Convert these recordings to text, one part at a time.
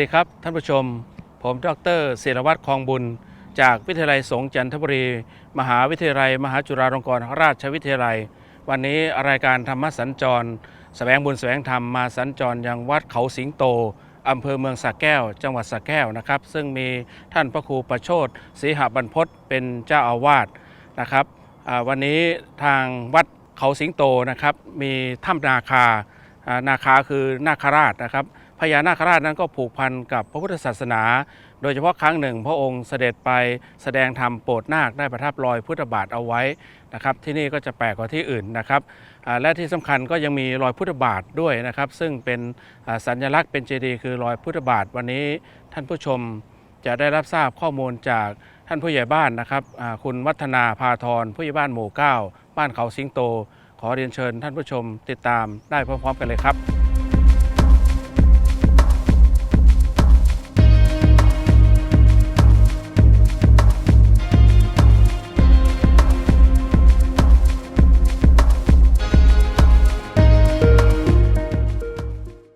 ดีครับ ท่านผู้ชม ผมดรศิรวัตรคลองบุญ จากวิทยาลัยสงฆ์จันทบุรี มหาวิทยาลัย มหาจุฬาลงกรณราชวิทยาลัย วันนี้รายการธรรมสัญจรแสวงบุญแสวงธรรมมาสัญจรยังวัดเขาสิงโตอำเภอเมืองสระแก้ว จังหวัดสระแก้วนะครับ ซึ่งมีท่านพระครูประโชดศรีหบรรพตเป็นเจ้าอาวาสนะครับวันนี้ทางวัดเขาสิงโตนะครับมีถ้ำนาคาอ่านาคาคือนาคราชนะครับ พญานาคราชนั้นก็ผูกพันกับพระพุทธศาสนา โดยเฉพาะครั้งหนึ่ง พระองค์เสด็จไปแสดงธรรมโปรดนาคได้ประทับรอยพุทธบาทเอาไว้นะครับ ที่นี่ก็จะแปลกกว่าที่อื่นนะครับและที่สำคัญก็ยังมีรอยพุทธบาทด้วยนะครับ ซึ่งเป็นสัญลักษณ์เป็นเจดีย์คือรอยพุทธบาทวันนี้ท่านผู้ชมจะได้รับทราบข้อมูลจากท่านผู้ใหญ่บ้านนะครับคุณวัฒนาพาทรผู้ใหญ่บ้านหมู่เก้าบ้านเขาสิงโต ขอเรียนเชิญท่านผู้ชมติดตามได้พร้อมๆกันเลยครับ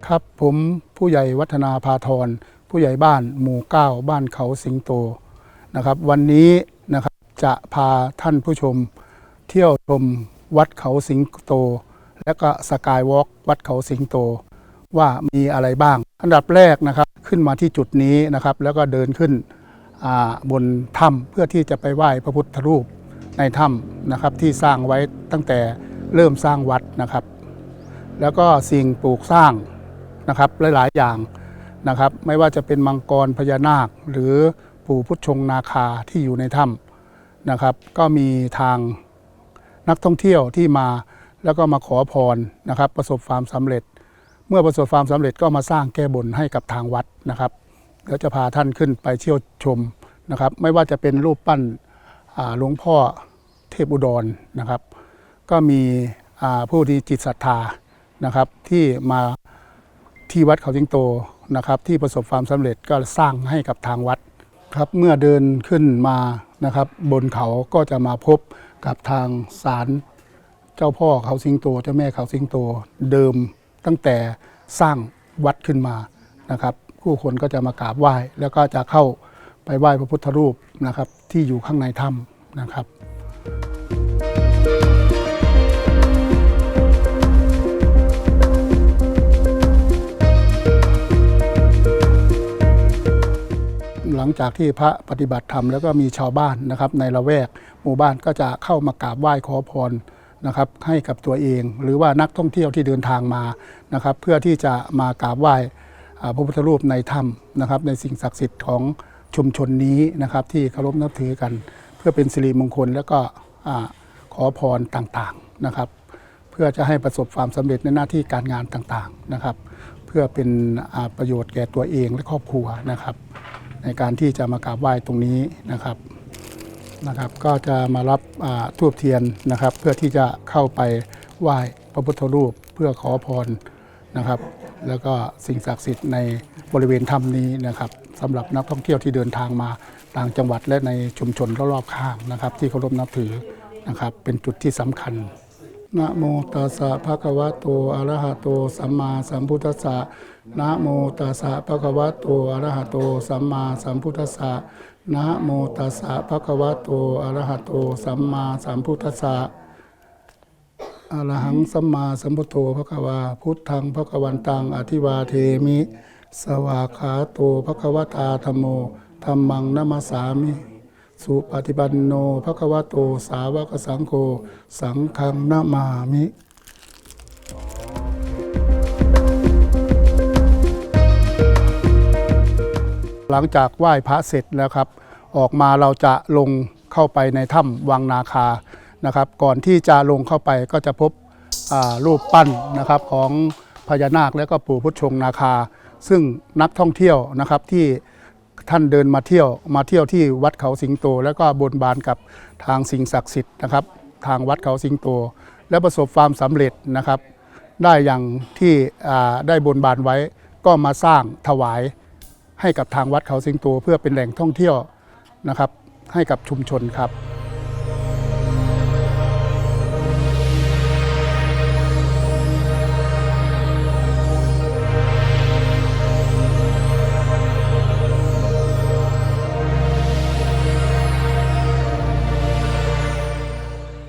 ครับผมผู้ใหญ่วัฒนาพาทรผู้ใหญ่บ้านหมู่เก้าบ้านเขาสิงโตนะครับ วันนี้นะครับจะพาท่านผู้ชมเที่ยวชมวัดเขาสิงโต และก็สกายวอล์กวัดเขาสิงโต ว่ามีอะไรบ้าง อันดับแรกนะครับขึ้นมาที่จุดนี้นะครับ แล้วก็เดินขึ้นบนถ้ำเพื่อที่จะไปไหว้พระพุทธรูปในถ้ำนะครับที่สร้างไว้ตั้งแต่เริ่มสร้างวัดนะครับ แล้วก็สิ่งปลูกสร้าง นะครับหลาย ๆ อย่างนะครับ ไม่ว่าจะเป็นมังกรพญานาค หรือปู่พุทธชงนาคาที่อยู่ในถ้ำนะครับ ก็มีทางนักท่องเที่ยวที่มาแล้วก็มาขอพรนะครับ ประสบความสำเร็จ เมื่อประสบความสำเร็จก็มาสร้างแก้บนให้กับทางวัดนะครับเดี๋ยวจะพาท่านขึ้นไปเที่ยวชมนะครับ ไม่ว่าจะเป็นรูปปั้นหลวงพ่อเทพอุดรนะครับ ก็มีผู้ที่จิตศรัทธานะครับที่มา ที่วัดเขาจิงโตนะครับ ที่ประสบความสำเร็จก็สร้างให้กับทางวัดครับเมื่อเดินขึ้นมานะครับ บนเขาก็จะมาพบกับทางศาลเจ้าพ่อเขาสิงโตเจ้าแม่เขาสิงโตเดิมตั้งแต่สร้างวัดขึ้นมานะครับผู้คนก็จะมากราบไหว้ แล้วก็จะเข้าไปไหว้พระพุทธรูปนะครับ ที่อยู่ข้างในถ้ำนะครับ หลังจากที่พระปฏิบัติธรรมแล้วก็มีชาวบ้านนะครับ ในละแวกหมู่บ้านก็จะเข้ามากราบไหว้ขอพรนะครับให้กับตัวเอง หรือว่านักท่องเที่ยวที่เดินทางมานะครับ เพื่อที่จะมากราบไหว้พระพุทธรูปในถ้ำนะครับ ในสิ่งศักดิ์สิทธิ์ของชุมชนนี้นะครับ ที่เคารพนับถือกัน เพื่อเป็นสิริมงคลแล้วก็ขอพรต่างๆนะครับ เพื่อจะให้ประสบความสำเร็จในหน้าที่การงานต่างๆนะครับ เพื่อเป็นประโยชน์แก่ตัวเองและครอบครัวนะครับ ในการที่จะมากราบไหว้ตรงนี้นะครับนะครับ ก็จะมารับทูบเทียนนะครับ เพื่อที่จะเข้าไปไหว้พระพุทธรูปเพื่อขอพรนะครับ แล้วก็สิ่งศักดิ์สิทธิ์ในบริเวณถ้ำนี้นะครับสำหรับนักท่องเที่ยวที่เดินทางมาต่างจังหวัดและในชุมชนรอบๆข้างนะครับ ที่เคารพนับถือนะครับ เป็นจุดที่สำคัญนะโมตัสสะภะคะวะโตอะระหะโตสัมมาสัมพุทธัสสะ นะโมตัสสะภะคะวะโตอะระหะโตสัมมาสัมพุทธัสสะนะโมตัสสะภะคะวะโตอะระหะโตสัมมาสัมพุทธัสสะอะระหังสัมมาสัมพุทโธภะคะวาพุทธังภะคะวันตังอธิวาเทมิ สวาขาโตภะคะวตาธรรมโมธัมมังนัมสสามิ สุปฏิปันโนภคะวะโตสาวกสังโฆสังฆังนามามิ หลังจากไหว้พระเสร็จแล้วครับ ออกมาเราจะลงเข้าไปในถ้ำวังนาคานะครับ ก่อนที่จะลงเข้าไปก็จะพบรูปปั้นนะครับของพญานาคและก็ปู่พุทธชงนาคา ซึ่งนักท่องเที่ยวนะครับที่ท่านเดินมาเที่ยวมาเที่ยวที่วัดเขาสิงโต แล้วก็บนบานกับทางสิ่งศักดิ์สิทธิ์นะครับ ทางวัดเขาสิงโต และประสบความสำเร็จนะครับ ได้อย่างที่ได้บนบานไว้ก็มาสร้างถวาย ให้กับทางวัดเขาสิงโตเพื่อเป็นแหล่งท่องเที่ยวนะครับ ให้กับชุมชนครับ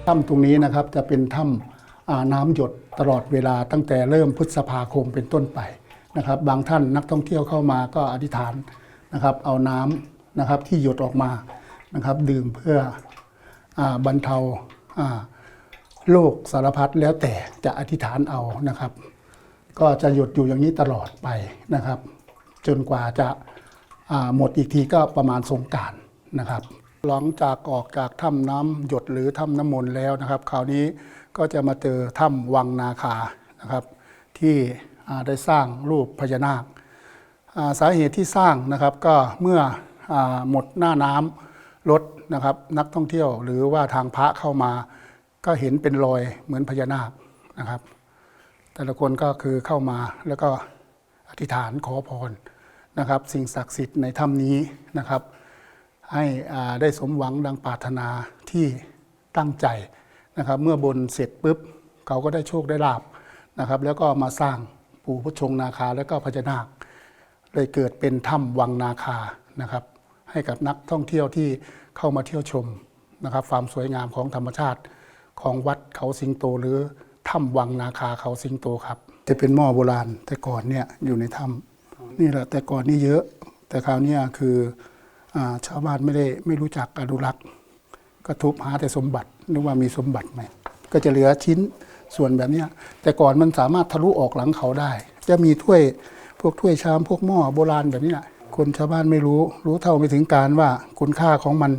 ถ้ำตรงนี้นะครับจะเป็นถ้ำน้ำหยดตลอดเวลาตั้งแต่เริ่มพฤษภาคมเป็นต้นไป นะครับ บางท่านนักท่องเที่ยวเข้ามาก็อธิษฐานนะครับ เอาน้ำนะครับที่หยดออกมานะครับ ดื่มเพื่ออบรรเทาโรคสารพัดแล้วแต่จะอธิษฐานเอานะครับ ก็จะหยดอยู่อย่างนี้ตลอดไปนะครับ จนกว่าจะาหมดอีกทีก็ประมาณสงการนะครับ หลังจากออกจากถ้ำน้ำหยดหรือถ้ำน้ำมนต์แล้วนะครับ คราวนี้ก็จะมาเจอถ้ำวังนาคานะครับ ที่ ได้สร้างรูปพญานาค สาเหตุที่สร้างนะครับก็เมื่ออหมดหน้าน้ำลดนะครับนักท่องเที่ยวหรือว่าทางพระเข้ามา ก็เห็นเป็นรอยเหมือนพญานาคนะครับ แต่ละคนก็คือเข้ามาแล้วก็อธิษฐานขอพรนะครับ สิ่งศักดิ์สิทธิ์ในถ้ำนี้นะครับ ให้ได้สมหวังดังปรารถนาที่ตั้งใจนะครับ เมื่อบนเสร็จปุ๊บเขาก็ได้โชคได้ลาบนะครับ แล้วก็มาสร้าง ปู่พุทธชงนาคาแล้วก็พญานาค เลยเกิดเป็นถ้ำวังนาคานะครับ ให้กับนักท่องเที่ยวที่เข้ามาเที่ยวชมนะครับความสวยงามของธรรมชาติของวัดเขาสิงโตหรือถ้ำวังนาคาเขาสิงโตครับ จะเป็นหม้อโบราณแต่ก่อนเนี่ยอยู่ในถ้ำนี่แหละแต่ก่อนนี่เยอะ แต่คราวนี้คืออชาวบ้านไม่ได้ไม่รู้จักอนุรักษ์ก็ทุบหาแต่สมบัตินึกว่ามีสมบัติไหมก็จะเหลือชิ้น ส่วนแบบนี้แต่ก่อนมันสามารถทะลุออกหลังเขาได้ จะมีถ้วยพวกถ้วยชามพวกหม้อโบราณแบบนี้แหละคนชาวบ้านไม่รู้รู้เท่าไม่ถึงการว่าคุณค่าของมัน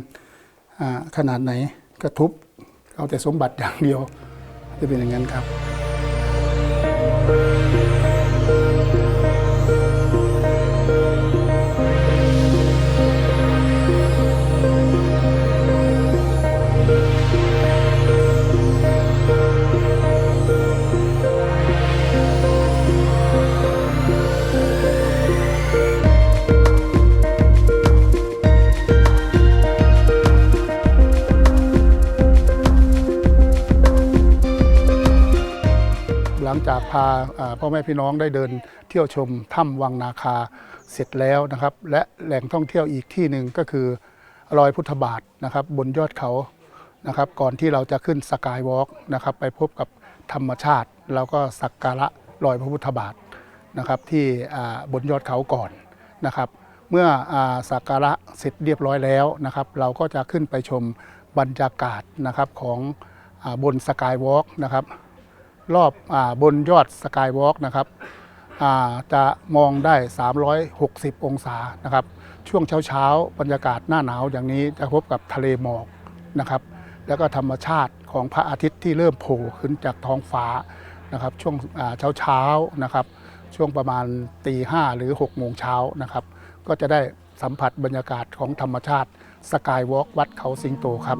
ขนาดไหนกระทุบเอาแต่สมบัติอย่างเดียวจะเป็นอย่างนั้นครับ งจากพาพ่อแม่พี่น้องได้เดินเที่ยวชมถ้ำวังนาคาเสร็จแล้วนะครับ และแหล่งท่องเที่ยวอีกที่หนึ่งก็คือรอยพุทธบาทนะครับ บนยอดเขานะครับ ก่อนที่เราจะขึ้นสกายวอล์กนะครับ ไปพบกับธรรมชาติเราก็สักการะรอยพระพุทธบาทนะครับที่บนยอดเขาก่อนนะครับ เมื่ออสักการะเสร็จเรียบร้อยแล้วนะครับ เราก็จะขึ้นไปชมบรรยากาศนะครับของอบนสกายวอล์กนะครับ รอบอบนยอดสกายวอล์กนะครับจะมองได้ 360 องศานะครับ ช่วงเช้าๆ บรรยากาศหน้าหนาวอย่างนี้จะพบกับทะเลหมอกนะครับ แล้วก็ธรรมชาติของพระอาทิตย์ที่เริ่มโผล่ขึ้นจากท้องฟ้านะครับ ช่วงเช้าๆนะครับ ช่วงประมาณตีห้าหรือ6โมงเช้านะครับ ก็จะได้สัมผัสบรรยากาศของธรรมชาติสกายวอล์กวัดเขาสิงโตครับ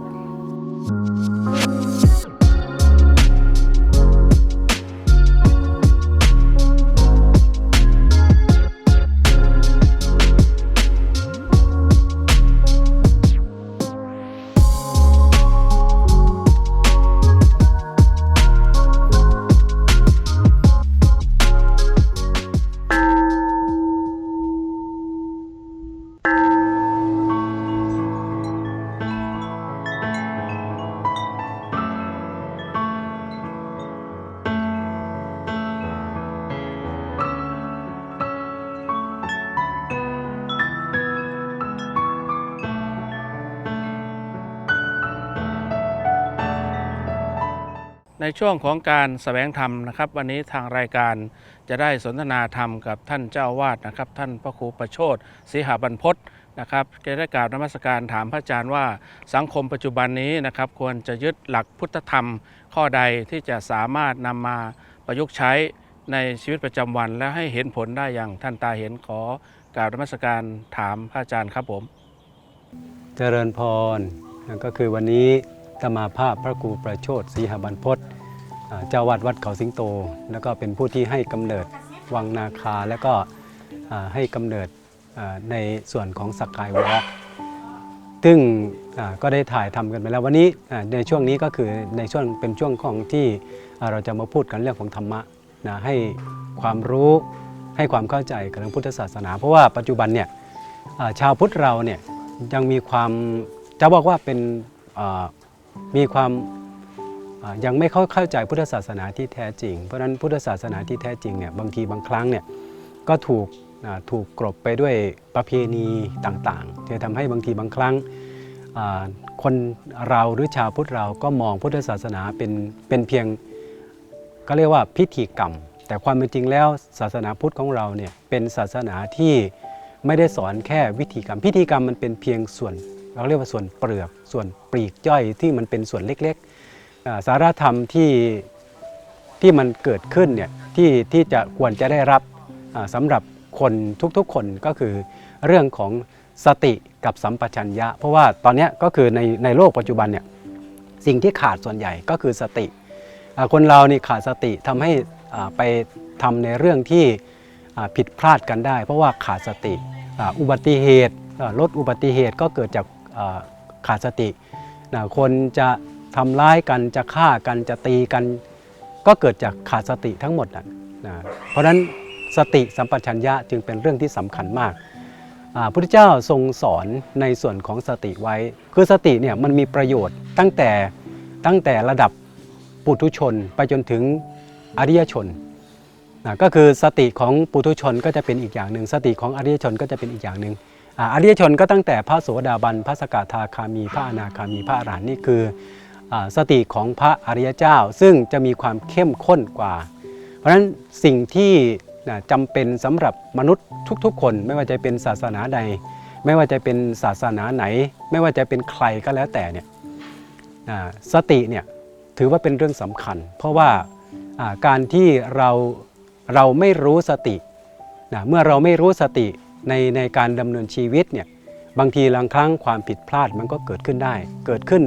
ในช่วงของการแสวงธรรมนะครับ วันนี้ทางรายการจะได้สนทนาธรรมกับท่านเจ้าวาดนะครับ ท่านพระครูประโชตศรีหบรรพตนะครับจะได้กราบนมัสการถามพระอาจารย์ว่าสังคมปัจจุบันนี้นะครับควรจะยึดหลักพุทธธรรม ข้อใดที่จะสามารถนำมาประยุกต์ใช้ในชีวิตประจำวัน และให้เห็นผลได้อย่างท่านตาเห็นขอกราบนมัสการถามพระอาจารย์ครับผม เจริญพรก็คือวันนี้ ตมาภาพพระครูประโชตศรีหบรรพตอ่าเจ้าวัดวัดเขาสิงโต แล้วก็เป็นผู้ที่ให้กำเนิดวังนาคา แล้วก็ให้กำเนิดในส่วนของสกายวอล์กซึ่งก็ได้ถ่ายทำกันไปแล้ววันนี้ในช่วงนี้ก็คือในช่วงเป็นช่วงของที่เราจะมาพูดกันเรื่องของธรรมะนะให้ความรู้ให้ความเข้าใจกับเรื่องพุทธศาสนา เพราะว่าปัจจุบันเนี่ยชาวพุทธเราเนี่ยยังมีความจะบอกว่าเป็น มีความยังไม่เข้าเข้าใจพุทธศาสนาที่แท้จริง เพราะฉะนั้นพุทธศาสนาที่แท้จริงเนี่ยบางทีบางครั้งเนี่ยก็ถูกถูกกลบไปด้วยประเพณีต่างๆที่ทำให้บางทีบางครั้งคนเราหรือชาวพุทธเราก็มองพุทธศาสนาเป็นเป็นเพียงก็เรียกว่าพิธีกรรม แต่ความเป็นจริงแล้วศาสนาพุทธของเราเนี่ยเป็นศาสนาที่ไม่ได้สอนแค่วิธีกรรม พิธีกรรมมันเป็นเพียงส่วน เราเรียกว่าส่วนเปลือกส่วนปลีกย่อยที่มันเป็นส่วนเล็กๆสารธรรมที่ที่มันเกิดขึ้นเนี่ยที่ที่จะควรจะได้รับอ่าสำหรับคนทุกๆคนก็คือเรื่องของสติกับสัมปชัญญะ เพราะว่าตอนนี้ก็คือในในโลกปัจจุบันเนี่ยสิ่งที่ขาดส่วนใหญ่ก็คือสติ คนเรานี่ขาดสติทำให้ไปทำในเรื่องที่ผิดพลาดกันได้ เพราะว่าขาดสติอุบัติเหตุอ่าลดอุบัติเหตุก็เกิดจาก ขาดสตินะคนจะทำร้ายกันจะฆ่ากันจะตีกัน ก็เกิดจากขาดสติทั้งหมดนะนะเพราะฉะนั้นสติสัมปชัญญะจึงเป็นเรื่องที่สำคัญมากพระพุทธเจ้าทรงสอนในส่วนของสติไว้ คือสติเนี่ยมันมีประโยชน์ตั้งแต่ตั้งแต่ระดับปุถุชนไปจนถึงอริยชนนะก็คือสติของปุถุชนก็จะเป็นอีกอย่างหนึ่ง สติของอริยชนก็จะเป็นอีกอย่างหนึ่ง อาอริยชนก็ตั้งแต่พระโสดาบันพระสกทาคามีพระอนาคามีพระอรหันต์นี่คืออสติของพระอริยเจ้า ซึ่งจะมีความเข้มข้นกว่า เพราะฉะนั้นสิ่งที่จำเป็นสำหรับมนุษย์ทุกๆ คน ไม่ว่าจะเป็นศาสนาใด ไม่ว่าจะเป็นศาสนาไหน ไม่ว่าจะเป็นใครก็แล้วแต่เนี่ยสติเนี่ยถือว่าเป็นเรื่องสำคัญ เพราะว่าอ่าการที่เราเราไม่รู้สตินะเมื่อเราไม่รู้สติ ในในการดำเนินชีวิตเนี่ยบางทีบางครั้งความผิดพลาดมันก็เกิดขึ้นได้ เกิดขึ้น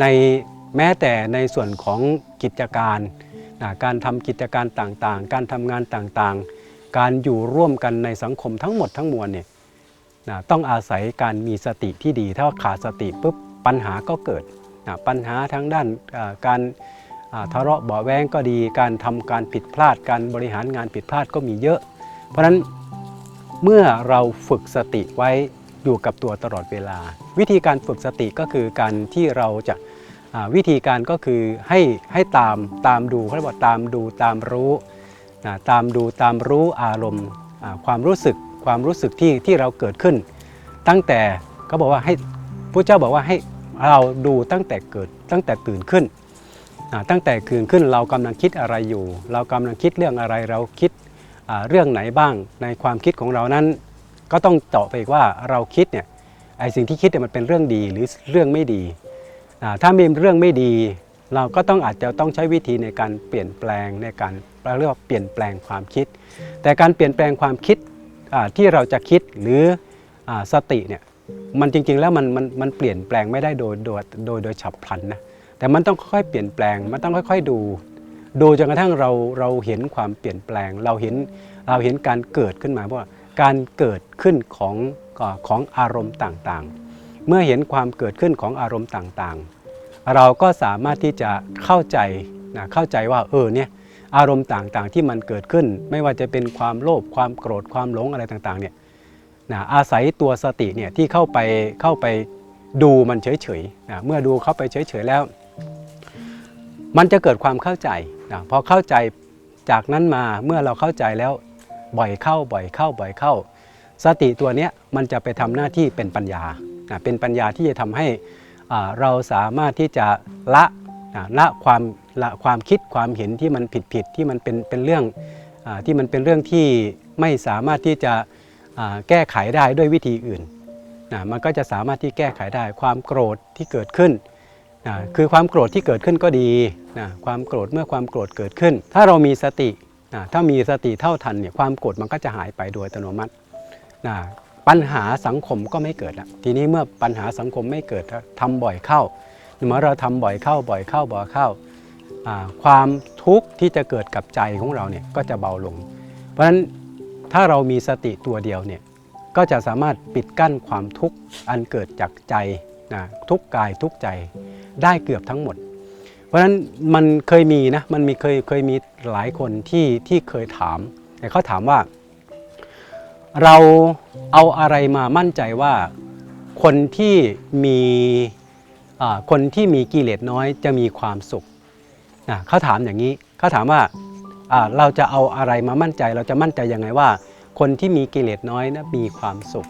ในแม้แต่ในส่วนของกิจการนะการทำกิจการต่างๆ การทำงานต่างๆ การอยู่ร่วมกันในสังคมทั้งหมดทั้งมวลเนี่ยนะต้องอาศัยการมีสติที่ดี ถ้าขาดสติปุ๊บปัญหาก็เกิดนะปัญหาทั้งด้านการทะเลาะเบาแวงก็ดี การทำการผิดพลาด การบริหารงานผิดพลาดก็มีเยอะ เพราะฉะนั้น เมื่อเราฝึกสติไว้อยู่กับตัวตลอดเวลา วิธีการฝึกสติก็คือการที่เราจะวิธีการก็คือให้ให้ตามตามดูเขาเรียกว่าตามดูตามรู้นะตามดูตามรู้อารมณ์ความรู้สึกความรู้สึกที่ที่เราเกิดขึ้น ตั้งแต่เขาบอกว่าให้พระเจ้าบอกว่าให้เราดูตั้งแต่เกิดตั้งแต่ตื่นขึ้นตั้งแต่ตื่นขึ้นเรากำลังคิดอะไรอยู่ เรากำลังคิดเรื่องอะไรเราคิด เรื่องไหนบ้างในความคิดของเรานั้น ก็ต้องเจาะไปอีกว่าเราคิดเนี่ยไอสิ่งที่คิดเนี่ยมันเป็นเรื่องดีหรือเรื่องไม่ดีถ้ามีเรื่องไม่ดี เราก็ต้องอาจจะต้องใช้วิธีในการเปลี่ยนแปลงในการเราเรียกว่าเปลี่ยนแปลงความคิด แต่การเปลี่ยนแปลงความคิดที่เราจะคิดหรืออสติเนี่ยมันจริงๆแล้วมันมันมันเปลี่ยนแปลงไม่ได้โดยโดยโดยโดยฉับพลันนะแต่มันต้องค่อยๆเปลี่ยนแปลงมันต้องค่อย ๆ ดู ดูจนกระทั่งเราเราเห็นความเปลี่ยนแปลง เราเห็นเราเห็นการเกิดขึ้นมาเพราะว่าการเกิดขึ้นของของอารมณ์ต่างๆ เมื่อเห็นความเกิดขึ้นของอารมณ์ต่างๆ เราก็สามารถที่จะเข้าใจนะเข้าใจว่าเออเนี่ยอารมณ์ต่างๆที่มันเกิดขึ้น ไม่ว่าจะเป็นความโลภความโกรธความหลงอะไรต่างๆเนี่ยนะอาศัยตัวสติเนี่ยที่เข้าไปเข้าไปดูมันเฉยๆนะเมื่อดูเข้าไปเฉยๆแล้ว มันจะเกิดความเข้าใจ นะพอเข้าใจจากนั้นมาเมื่อเราเข้าใจแล้วบ่อยเข้าบ่อยเข้าบ่อยเข้า สติตัวนี้มันจะไปทำหน้าที่เป็นปัญญานะเป็นปัญญาที่จะทำให้เราสามารถที่จะละนะละความละความคิดความเห็นที่มันผิดผิดที่มันเป็นเป็นเรื่องอที่มันเป็นเรื่องที่ไม่สามารถที่จะแก้ไขได้ด้วยวิธีอื่นนะมันก็จะสามารถที่แก้ไขได้ความโกรธที่เกิดขึ้น นะคือความโกรธที่เกิดขึ้นก็ดีนะความโกรธเมื่อความโกรธเกิดขึ้น ถ้าเรามีสตินะถ้ามีสติเท่าทันเนี่ยความโกรธมันก็จะหายไปโดยอัตโนมัตินะปัญหาสังคมก็ไม่เกิดละทีนี้เมื่อปัญหาสังคมไม่เกิดทำบ่อยเข้าเมื่อเราทำบ่อยเข้าบ่อยเข้าบ่อยเข้าอ่าความทุกข์ที่จะเกิดกับใจของเราเนี่ยก็จะเบาลง เพราะฉะนั้นถ้าเรามีสติตัวเดียวเนี่ยก็จะสามารถปิดกั้นความทุกข์อันเกิดจากใจนะทุกกายทุกใจ ได้เกือบทั้งหมด เพราะฉะนั้นมันเคยมีนะมันมีเคยเคยมีหลายคนที่ที่เคยถามแต่เขาถามว่า เราเอาอะไรมามั่นใจว่า คนที่มีคนที่มีกิเลสน้อยจะมีความสุขนะเขาถามอย่างนี้เขาถามว่าเราจะเอาอะไรมามั่นใจ เราจะมั่นใจยังไงว่า คนที่มีกิเลสน้อยนะมีความสุข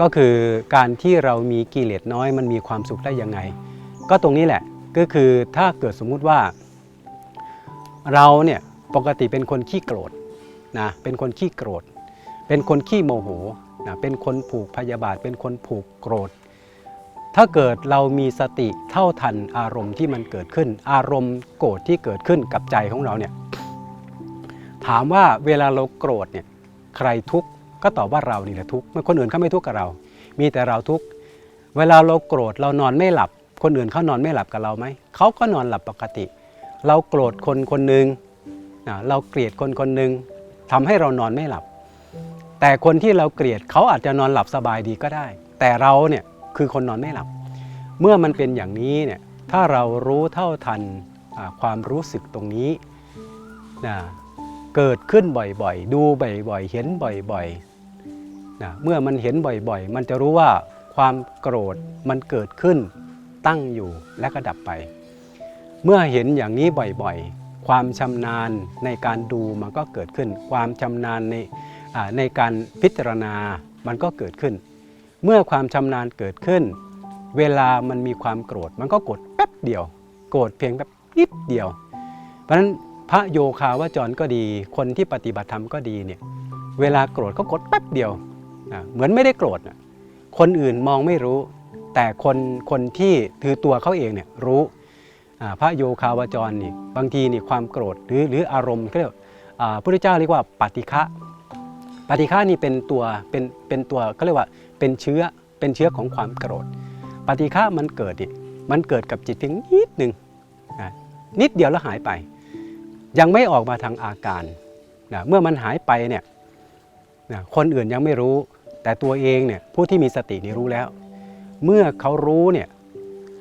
ก็คือการที่เรามีกิเลสน้อยมันมีความสุขได้ยังไง ก็ตรงนี้แหละก็คือถ้าเกิดสมมุติว่า เราเนี่ยปกติเป็นคนขี้โกรธนะเป็นคนขี้โกรธ เป็นคนขี้โมโหนะเป็นคนผูกพยาบาท เป็นคนผูกโกรธ ถ้าเกิดเรามีสติเท่าทันอารมณ์ที่มันเกิดขึ้น อารมณ์โกรธที่เกิดขึ้นกับใจของเราเนี่ยถามว่าเวลาเราโกรธเนี่ยใครทุกข์ก็ตอบว่าเรานี่แหละทุกข์ไม่คนอื่นเขาไม่ทุกข์กับเรา มีแต่เราทุกข์เวลาเราโกรธเรานอนไม่หลับ คนอื่นเขานอนไม่หลับกับเราไหม เขาก็นอนหลับปกติ เราโกรธคนคนหนึ่งเราเกลียดคนคนหนึ่งทำให้เรานอนไม่หลับ แต่คนที่เราเกลียดเขาอาจจะนอนหลับสบายดีก็ได้ แต่เราเนี่ยคือคนนอนไม่หลับ เมื่อมันเป็นอย่างนี้เนี่ยถ้าเรารู้เท่าทันความรู้สึกตรงนี้นะเกิดขึ้นบ่อยๆ ดูบ่อยๆ เห็นบ่อยๆนะเมื่อมันเห็นบ่อยๆ มันจะรู้ว่าความโกรธมันเกิดขึ้น ตั้งอยู่และก็ดับไป เมื่อเห็นอย่างนี้บ่อยๆ ความชำนาญในการดูมันก็เกิดขึ้น ความชำนาญในในการพิจารณามันก็เกิดขึ้น เมื่อความชำนาญเกิดขึ้น เวลามันมีความโกรธ มันก็กดแป๊บเดียว โกรธเพียงแบบนิดเดียว เพราะฉะนั้นพระโยคาวจรก็ดี คนที่ปฏิบัติธรรมก็ดีเนี่ยเวลาโกรธก็กดแป๊บเดียว เหมือนไม่ได้โกรธคนอื่นมองไม่รู้ แต่คนคนที่ถือตัวเขาเองเนี่ยรู้พระโยคาวจรนี่บางทีนี่ความโกรธหรือหรืออารมณ์เขาเรียกพระพุทธเจ้าเรียกว่าปฏิฆะปฏิฆะนี่เป็นตัวเป็นเป็นตัวเขาเรียกว่าเป็นเชื้อเป็นเชื้อของความโกรธ ปฏิฆะมันเกิดเนี่มันเกิดกับจิตเพียงนิดหนึ่งนะนิดเดียวแล้วหายไป ยังไม่ออกมาทางอาการนะเมื่อมันหายไปเนี่ยนะคนอื่นยังไม่รู้ แต่ตัวเองเนี่ยผู้ที่มีสตินี่รู้แล้ว เมื่อเขารู้เนี่ย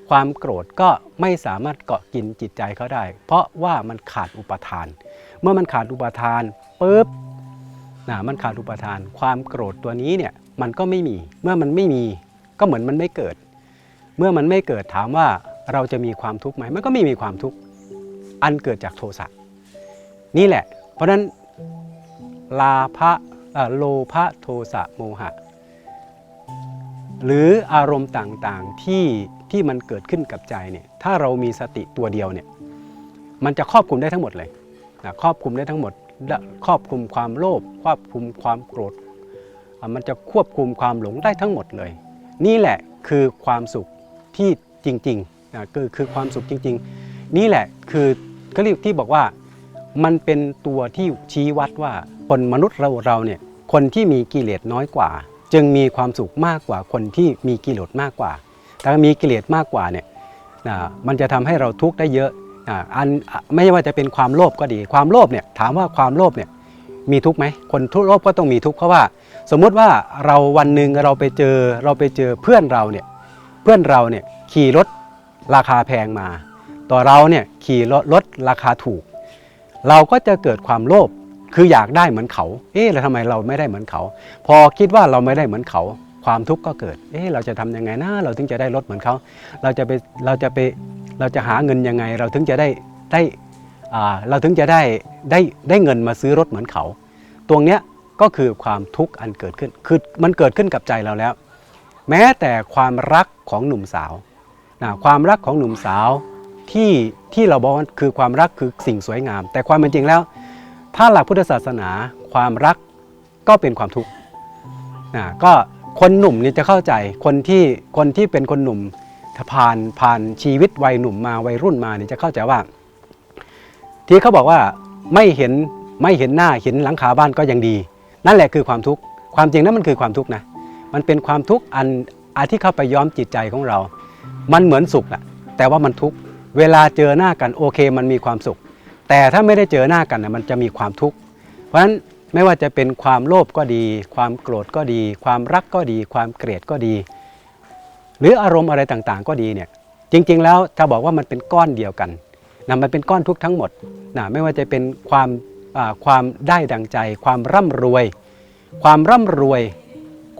ความโกรธก็ไม่สามารถเกาะกินจิตใจเขาได้ เพราะว่ามันขาดอุปทาน เมื่อมันขาดอุปทานปุ๊บนะมันขาดอุปทาน ความโกรธตัวนี้เนี่ยมันก็ไม่มีเมื่อมันไม่มีก็เหมือนมันไม่เกิด เมื่อมันไม่เกิดถามว่าเราจะมีความทุกข์ไหมมันก็ไม่มีความทุกข์อันเกิดจากโทสะนี่แหละ เพราะฉะนั้นลาภะโลภะโทสะโมหะ หรืออารมณ์ต่างๆที่ที่มันเกิดขึ้นกับใจเนี่ยถ้าเรามีสติตัวเดียวเนี่ยมันจะครอบคลุมได้ทั้งหมดเลยนะครอบคลุมได้ทั้งหมดครอบคลุมความโลภครอบคลุมความโกรธ มันจะควบคุมความหลงได้ทั้งหมดเลย นี่แหละคือความสุขที่จริงๆนะคือคือความสุขจริง ๆ นี่แหละคือก็เรียกที่บอกว่ามันเป็นตัวที่ชี้วัดว่าคนมนุษย์เราเราเนี่ยคนที่มีกิเลสน้อยกว่า จึงมีความสุขมากกว่าคนที่มีกิเลสมากกว่า ถ้ามีกิเลสมากกว่าเนี่ยมันจะทำให้เราทุกข์ได้เยอะอันไม่ว่าจะเป็นความโลภก็ดี ความโลภเนี่ยถามว่าความโลภเนี่ยมีทุกข์ไหมคนทุกข์โลภก็ต้องมีทุกข์เพราะว่า สมมุติว่าเราวันหนึ่งเราไปเจอเราไปเจอเพื่อนเราเนี่ยเพื่อนเราเนี่ยขี่รถราคาแพงมา ต่อเราเนี่ยขี่รถราคาถูก เราก็จะเกิดความโลภ คืออยากได้เหมือนเขา เอ๊ะแล้วทำไมเราไม่ได้เหมือนเขา พอคิดว่าเราไม่ได้เหมือนเขา ความทุกข์ก็เกิด เอ๊ะเราจะทำยังไงนะเราถึงจะได้รถเหมือนเขา เราจะไปเราจะไปเราจะหาเงินยังไง เราถึงจะได้ได้เราถึงจะได้ได้ได้เงินมาซื้อรถเหมือนเขา ตรงเนี้ยก็คือความทุกข์อันเกิดขึ้น คือมันเกิดขึ้นกับใจเราแล้ว แม้แต่ความรักของหนุ่มสาวนะความรักของหนุ่มสาวที่ที่เราบอกว่าคือความรักคือสิ่งสวยงาม แต่ความเป็นจริงแล้ว ถ้าหลักพุทธศาสนาความรักก็เป็นความทุกข์นะก็คนหนุ่มนี่จะเข้าใจคนที่คนที่เป็นคนหนุ่มถ้าผ่านผ่านชีวิตวัยหนุ่มมาวัยรุ่นมาเนี่ยจะเข้าใจว่า ที่เขาบอกว่าไม่เห็นไม่เห็นหน้าเห็นหลังคาบ้านก็ยังดี นั่นแหละคือความทุกข์ความจริงนั้นมันคือความทุกข์นะมันเป็นความทุกข์อันอันที่เข้าไปย้อมจิตใจของเรา มันเหมือนสุขอะแต่ว่ามันทุกข์เวลาเจอหน้ากันโอเค มันมีความสุข แต่ถ้าไม่ได้เจอหน้ากันนะมันจะมีความทุกข์ เพราะฉะนั้นไม่ว่าจะเป็นความโลภก็ดี ความโกรธก็ดี ความรักก็ดี ความเกลียดก็ดี หรืออารมณ์อะไรต่างๆ ก็ดีเนี่ยจริงๆแล้วถ้าบอกว่ามันเป็นก้อนเดียวกันนะมันเป็นก้อนทุกข์ทั้งหมดนะไม่ว่าจะเป็นความความได้ดังใจ ความร่ำรวย ความร่ำรวย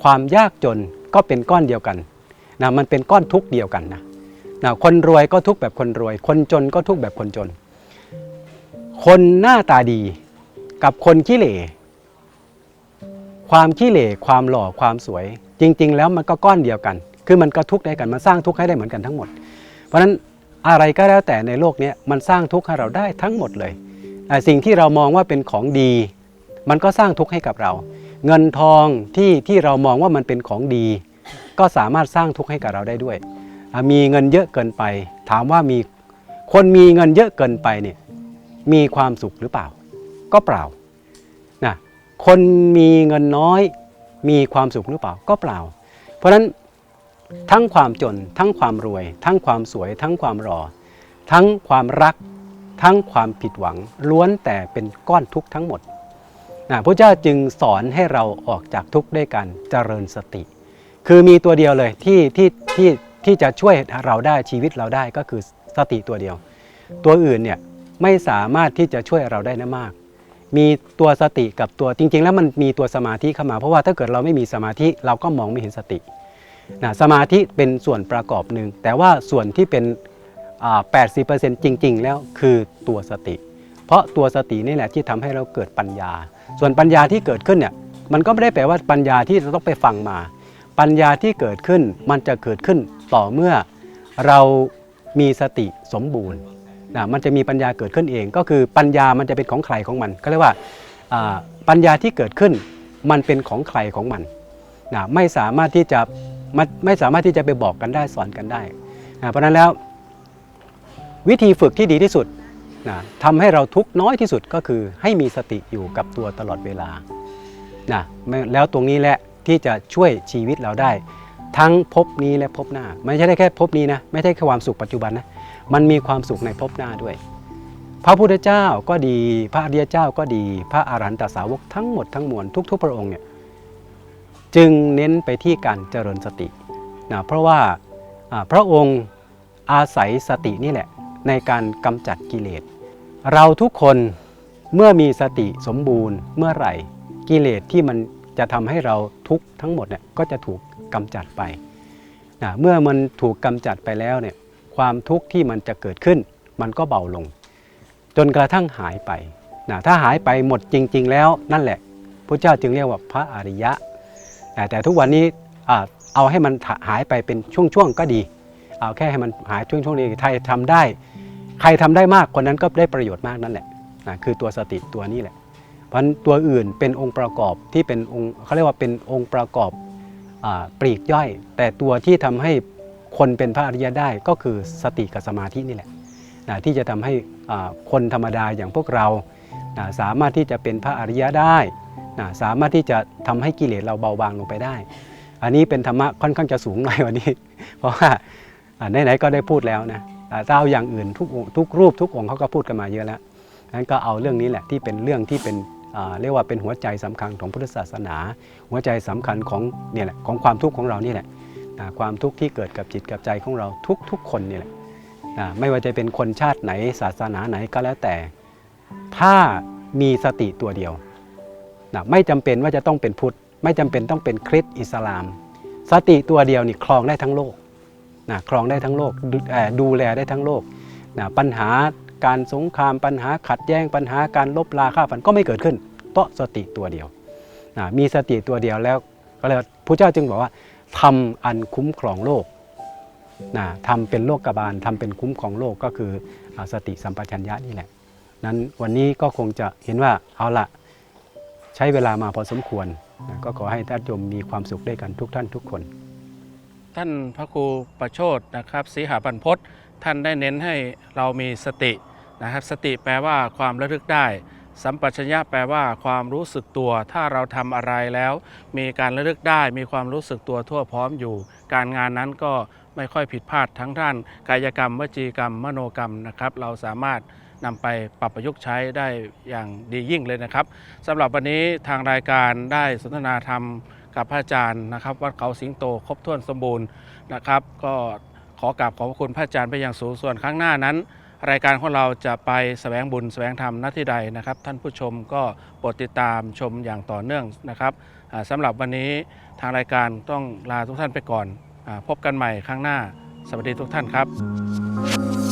ความยากจนก็เป็นก้อนเดียวกันนะมันเป็นก้อนทุกข์เดียวกันนะนะคนรวยก็ทุกข์แบบคนรวย คนจนก็ทุกข์แบบคนจน คนหน้าตาดีกับคนขี้เหร่ความขี้เหร่ความหล่อความสวย จริง ๆ แล้วมันก็ก้อนเดียวกัน คือมันก็ทุกข์ได้กันมันสร้างทุกข์ให้ได้เหมือนกันทั้งหมด เพราะฉะนั้นอะไรก็แล้วแต่ในโลกนี้มันสร้างทุกข์ให้เราได้ทั้งหมดเลยอ่สิ่งที่เรามองว่าเป็นของดี มันก็สร้างทุกข์ให้กับเรา เงินทองที่ที่เรามองว่ามันเป็นของดี ก็สามารถสร้างทุกข์ให้กับเราได้ด้วย มีเงินเยอะเกินไป ถามว่ามีคนมีเงินเยอะเกินไปเนี่ย มีความสุขหรือเปล่า ก็เปล่านะคนมีเงินน้อย มีความสุขหรือเปล่า ก็เปล่า เพราะฉะนั้นทั้งความจน ทั้งความรวย ทั้งความสวย ทั้งความหล่อทั้งความรัก ทั้งความผิดหวัง ล้วนแต่เป็นก้อนทุกข์ทั้งหมดนะพระเจ้าจึงสอนให้เราออกจากทุกข์ด้วยการเจริญสติ คือมีตัวเดียวเลยที่ที่ที่ที่จะช่วยเราได้ชีวิตเราได้ก็คือสติตัวเดียว ตัวอื่นเนี่ย ไม่สามารถที่จะช่วยเราได้นะมาก มีตัวสติกับตัวจริง ๆ แล้วมันมีตัวสมาธิเข้ามา เพราะว่าถ้าเกิดเราไม่มีสมาธิเราก็มองไม่เห็นสตินะสมาธิเป็นส่วนประกอบหนึ่งแต่ว่าส่วนที่เป็น80%จริง ๆ แล้วคือตัวสติ เพราะตัวสตินี่แหละที่ทำให้เราเกิดปัญญา ส่วนปัญญาที่เกิดขึ้นเนี่ยมันก็ไม่ได้แปลว่าปัญญาที่เราต้องไปฟังมา ปัญญาที่เกิดขึ้นมันจะเกิดขึ้นต่อเมื่อเรามีสติสมบูรณ์ นะมันจะมีปัญญาเกิดขึ้นเอง ก็คือปัญญามันจะเป็นของใครของมัน ก็เรียกว่าปัญญาที่เกิดขึ้นมันเป็นของใครของมันนะไม่สามารถที่จะไม่ไม่สามารถที่จะไปบอกกันได้สอนกันได้นะเพราะนั้นแล้ววิธีฝึกที่ดีที่สุดนะทำให้เราทุกน้อยที่สุดก็คือให้มีสติอยู่กับตัวตลอดเวลานะแล้วตรงนี้แหละที่จะช่วยชีวิตเราได้ ทั้งภพนี้และภพหน้า ไม่ใช่ได้แค่ภพนี้นะไม่ใช่แค่ความสุขปัจจุบันนะมันมีความสุขในภพหน้าด้วย พระพุทธเจ้าก็ดี พระอริยเจ้าก็ดี พระอรหันตสาวกทั้งหมดทั้งมวลทุก ๆ พระองค์เนี่ยจึงเน้นไปที่การเจริญสตินะเพราะว่าอ่าพระองค์อาศัยสตินี่แหละ ในการกำจัดกิเลส เราทุกคนเมื่อมีสติสมบูรณ์เมื่อไหร่กิเลสที่มันจะทำให้เราทุกข์ทั้งหมดเนี่ยก็จะถูก กำจัดไปนะเมื่อมันถูกกำจัดไปแล้วเนี่ยความทุกข์ที่มันจะเกิดขึ้น มันก็เบาลง จนกระทั่งหายไปนะถ้าหายไปหมดจริง ๆ แล้วนั่นแหละพระเจ้าจึงเรียกว่าพระอริยะนะแต่ทุกวันนี้เอาให้มันหายไปเป็นช่วงๆก็ดี เอาแค่ให้มันหายช่วงๆนี้ใครทำได้ ใครทำได้มากคนนั้นก็ได้ประโยชน์มากนั่นแหละนะคือตัวสติตัวนี้แหละเพราะฉะนั้นตัวอื่นเป็นองค์ประกอบที่เป็นองค์เขาเรียกว่าเป็นองค์ประกอบ ปลีกย่อย แต่ตัวที่ทำให้คนเป็นพระอริยะได้ก็คือสติกับสมาธินี่แหละนะที่จะทำให้คนธรรมดาอย่างพวกเรานะสามารถที่จะเป็นพระอริยะได้นะสามารถที่จะทำให้กิเลสเราเบาบางลงไปได้ อันนี้เป็นธรรมะค่อนข้างจะสูงหน่อยวันนี้ เพราะว่าไหนๆก็ได้พูดแล้วนะอ่าถ้าอย่างอื่นทุกทุกรูปทุกองค์เขาก็พูดกันมาเยอะแล้วนั้นก็เอาเรื่องนี้แหละที่เป็นเรื่องที่เป็น เรียกว่าเป็นหัวใจสำคัญของพุทธศาสนา หัวใจสำคัญของเนี่ยแหละของความทุกข์ของเรานี่แหละความทุกข์ที่เกิดกับจิตกับใจของเราทุกทุกๆคนนี่แหละไม่ว่าจะเป็นคนชาติไหนศาสนาไหนก็แล้วแต่ ถ้ามีสติตัวเดียวนะไม่จำเป็นว่าจะต้องเป็นพุทธ ไม่จำเป็นต้องเป็นคริสต์อิสลาม สติตัวเดียวนี่ครองได้ทั้งโลกนะครองได้ทั้งโลกดูเอ่อดูแลได้ทั้งโลกนะปัญหา การสงครามปัญหาขัดแย้งปัญหาการลบลาฆ่าฟันก็ไม่เกิดขึ้นเพราะสติตัวเดียวนะมีสติตัวเดียวแล้วก็เลยพระเจ้าจึงบอกว่าทำอันคุ้มครองโลกนะทำเป็นโลกกบาลทำเป็นคุ้มครองโลกก็คือสติสัมปชัญญะนี่แหละนั้นวันนี้ก็คงจะเห็นว่าเอาละใช้เวลามาพอสมควรนะก็ขอให้ท่านโยมมีความสุขด้วยกันทุกท่านทุกคน ท่านพระครูประโชดนะครับสีหาบรรพตท่านได้เน้นให้เรามีสติ นะครับสติแปลว่าความระลึกได้ สัมปชัญญะแปลว่าความรู้สึกตัว ถ้าเราทำอะไรแล้ว มีการระลึกได้ มีความรู้สึกตัวทั่วพร้อมอยู่ การงานนั้นก็ไม่ค่อยผิดพลาดทั้งด้านกายกรรม วจีกรรม มโนกรรมนะครับ เราสามารถนำไปปรับประยุกต์ใช้ได้อย่างดียิ่งเลยนะครับสำหรับวันนี้ทางรายการได้สนทนาธรรมกับพระอาจารย์นะครับ วัดเขาสิงโตครบถ้วนสมบูรณ์นะครับ ก็ขอกราบขอบคุณพระอาจารย์ไปอย่างสูงส่วนครั้งหน้านั้น รายการของเราจะไปแสวงบุญแสวงธรรมณที่ใดนะครับ ท่านผู้ชมก็โปรดติดตามชมอย่างต่อเนื่องนะครับสำหรับวันนี้ทางรายการต้องลาทุกท่านไปก่อน พบกันใหม่ครั้งหน้า สวัสดีทุกท่านครับ